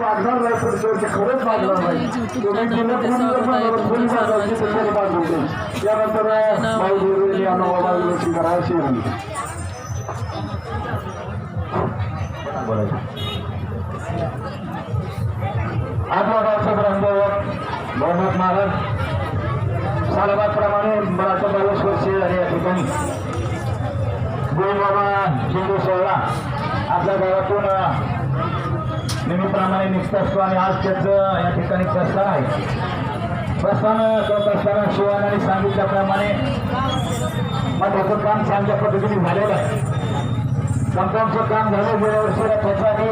खरंच मागणार नाही. तुम्ही पुन्हा पुन्हा कोणी मागणार पुस्तकं बांधू नये यानंतर माऊदेवी या नवाला विनंती करा अशी आपला गावचा आपल्या गावातून नेहमीप्रमाणे निष्ठा असतो आणि आज त्याचं या ठिकाणी प्रस्थान आहे. प्रस्थान करत असताना शिवानाने सांगितल्याप्रमाणे महत्वाचं काम चांगल्या पद्धतीने झालेलं आहे. कंपाऊंडचं काम झालं गेल्या वर्षी त्यासाठी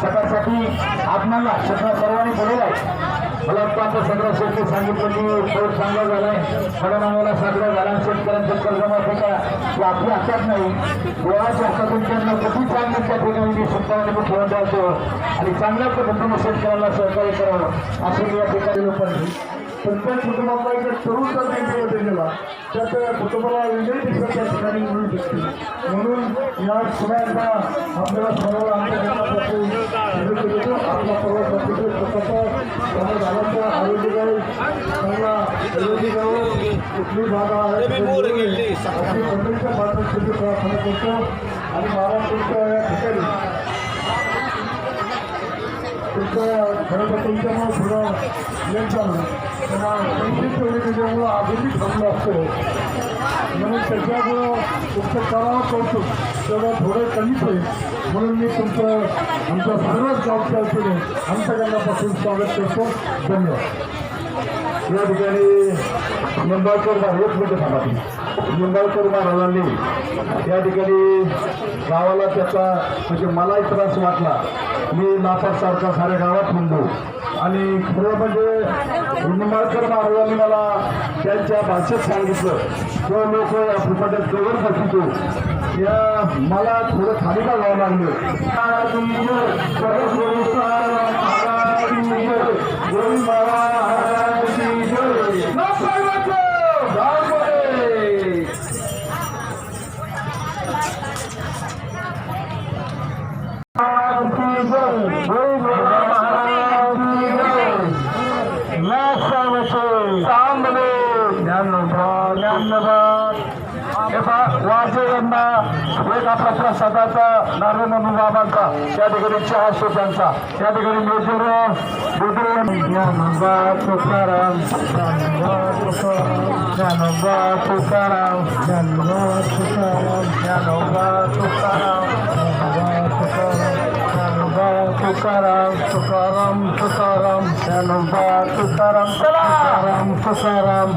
सकाळसाठी आपणाला सगळं सर्वांनी बोललेलं आहे. मला आता सगळं शेतकरी सांगितलं की पाऊस चांगला झालाय. म्हणून साजरा झाला. शेतकऱ्यांचं कर्जमाफी का ते आपल्या हातात नाही. गोळाच्या हातातून त्यांना किती चांगली त्या ठिकाणी मी ठेवून द्यायचो आणि चांगल्या पद्धतीने शेतकऱ्याला सहकार्य करावं. असं मी या ठिकाणी लोकांनी पंचायत कुटुंबातला एक तरुण जर त्यांच्यावर दिलेला तर त्या कुटुंबाला वेगळी दिसत त्या ठिकाणी मिळू शकते म्हणून या सगळ्यांना आपल्याला सर्वांना आपला सर्व प्रतिशत स्वतःचा सर्व झाडांचा आरोग्यदायी चांगला आरोग्यदायी कुठली जागा आहे आपली पंढरीच्या प्रार्थना करतो आणि महाराष्ट्राच्या या ठिकाणी तुमच्या घरापासून थोडं लेट झालं त्यांना पंचवीस एवढी त्याच्यामुळं अजूनही थांबलं असतं म्हणून त्याच्यामुळं तुमचं कौतुक तेवढं थोडं कमीच आहे म्हणून मी तुमचं आमच्या सर्वच गावच्या वतीने अंतकरणापासून स्वागत करतो. धन्यवाद. या ठिकाणी निंबाळकर महाराज एक मिनिट थांबा निंबाळकर महाराजांनी या ठिकाणी गावाला त्याचा म्हणजे मलाही त्रास वाटला. मी नापासारखा साऱ्या गावात म्हणलो आणि खरं म्हणजे निंबाळकर महाराजांनी मला त्यांच्या भाषेत सांगितलं तो लोक या फुफाट्यात कवर दाखवतो या मला थोडं खाली का जावं लागलं. Jai Jai Jai Jai Jai एक आपला प्रसादाचा नारायण बाबांचा त्या ठिकाणी चहा त्यांचा त्या ठिकाणी major Dnyanoba Tukaram. Dnyanoba Tukaram. Dnyanoba Tukaram. Dnyanoba Tukaram. Tukaram. Tukaram Tukaram. Dnyanoba Tukaram. Tukaram Tukaram.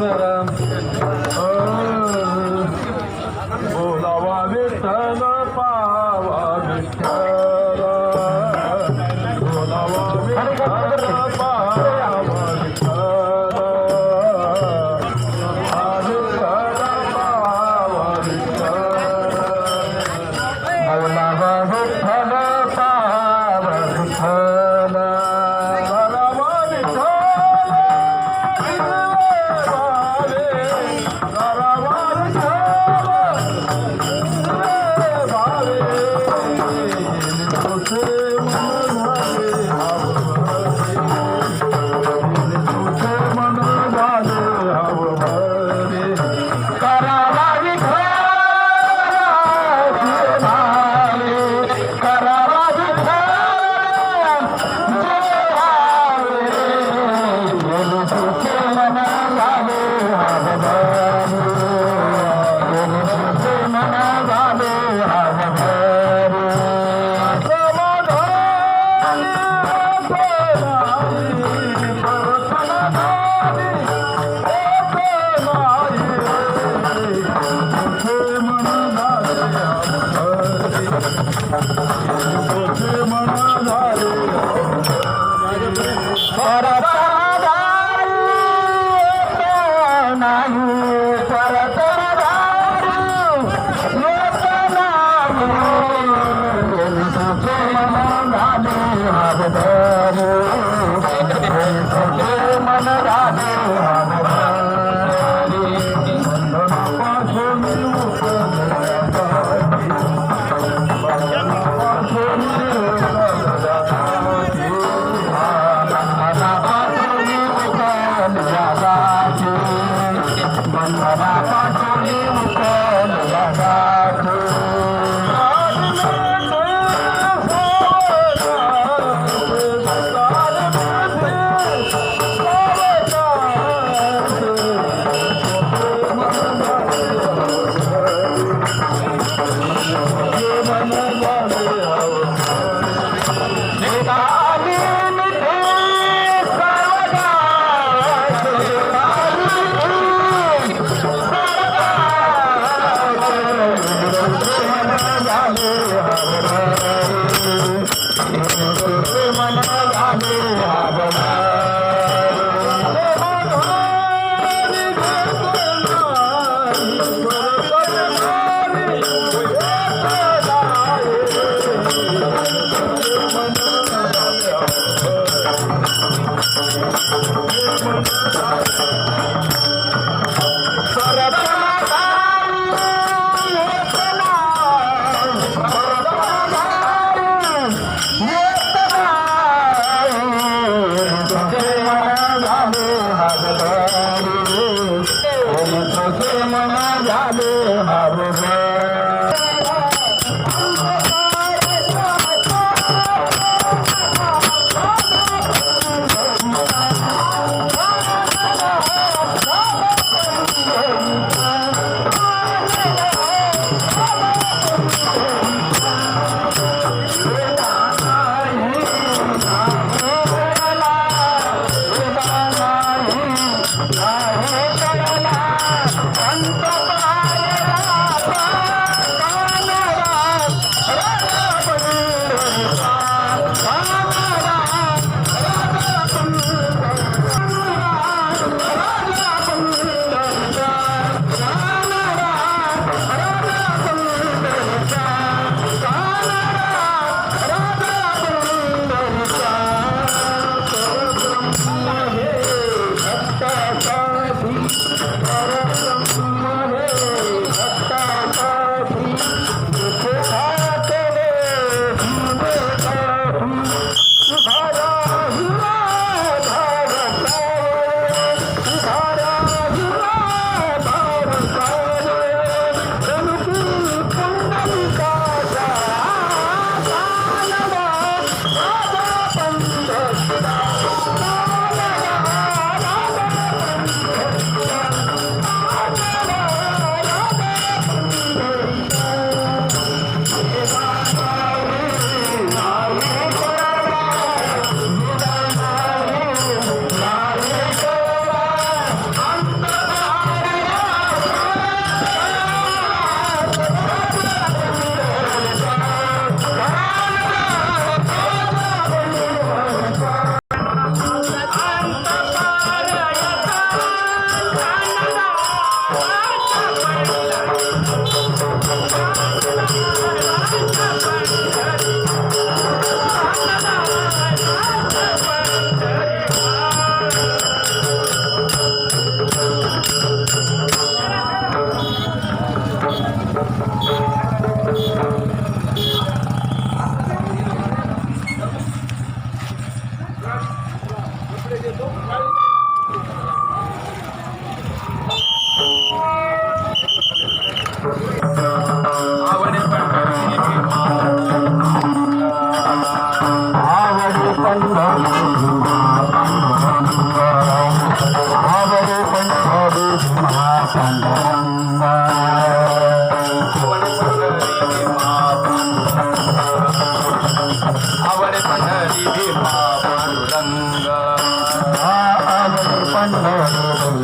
Karam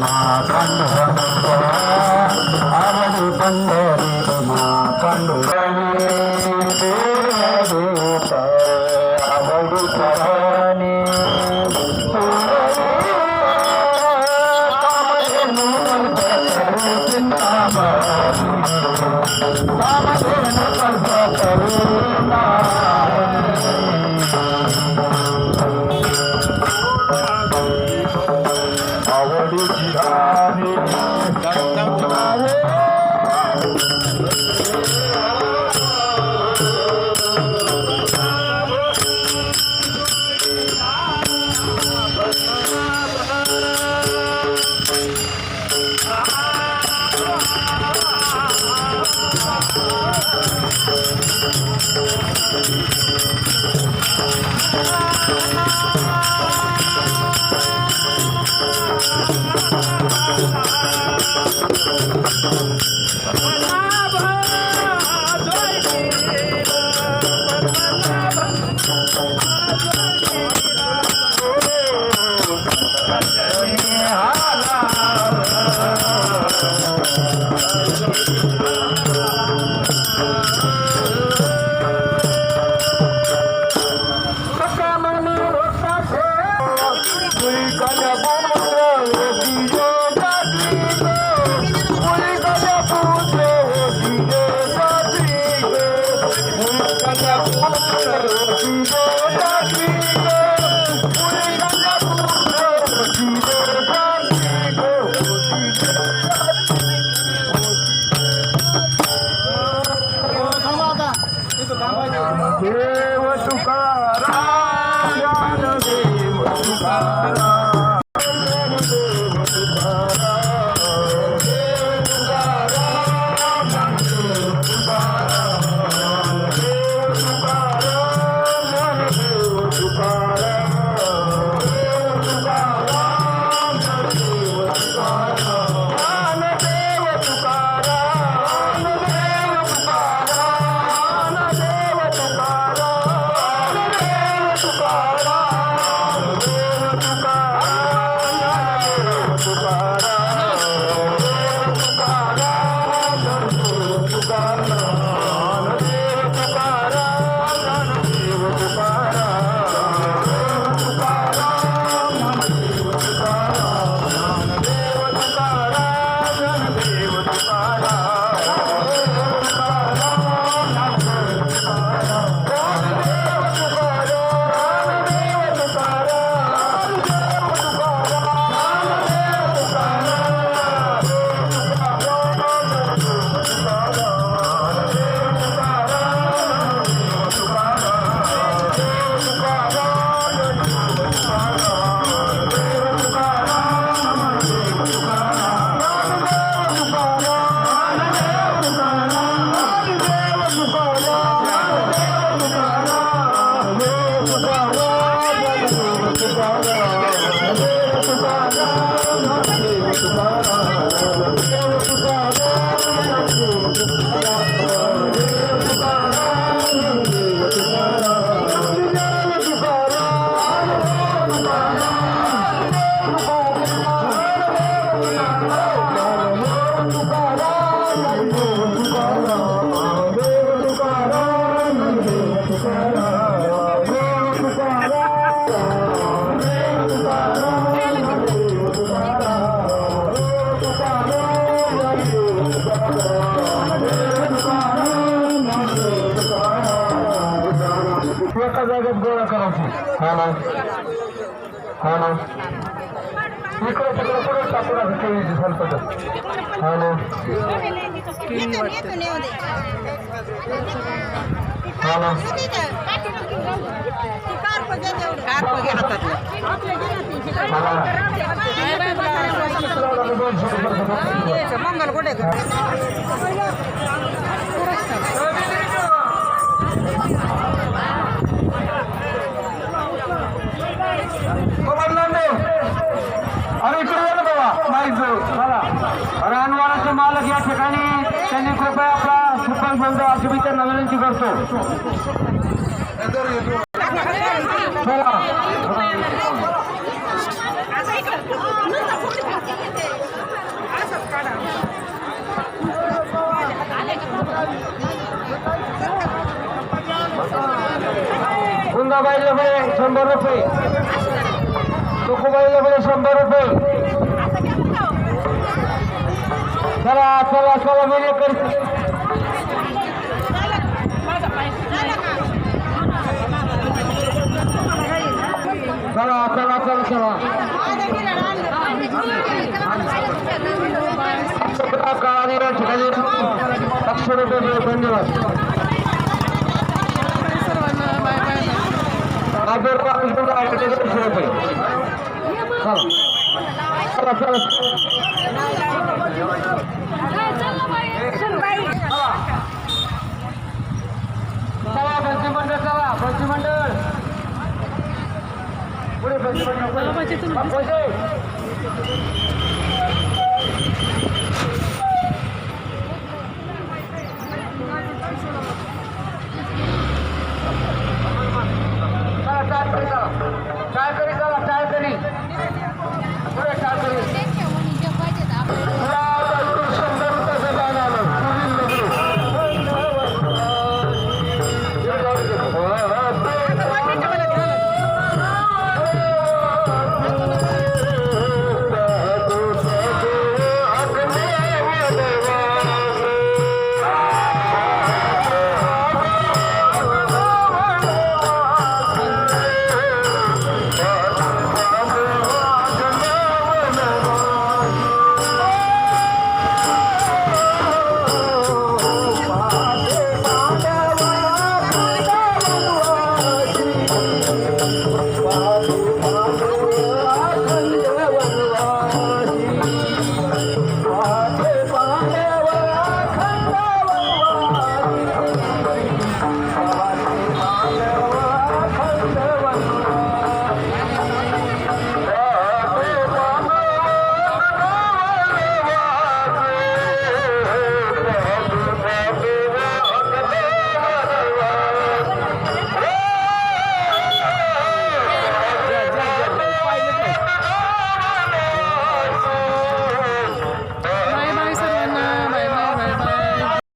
మా పండు మా పండు subscribe cho kênh Krishna एका जागेत गोळा करायची. हा ना. हा ना. इकडे तिकडे पुढे टाकून केळीची सलपट हा ना. हा ना. मंगल कुठे अरे इकडे या ना बाबा माईक जवळ चला रानवाराचे मालक या ठिकाणी त्यांनी कृपया आपला सुपन बंद अशी मी त्यांना विनंती करतो चला कुंदाबाईला बळे शंभर रुपये तुकोबाईला बळे शंभर रुपये चला चला चला मेले कर. चला चला चला चला. काळाने या ठिकाणी अक्षर रुपये दिले. धन्यवाद. आदर कृष्ण रुपये चला चला चला. Mà chị 们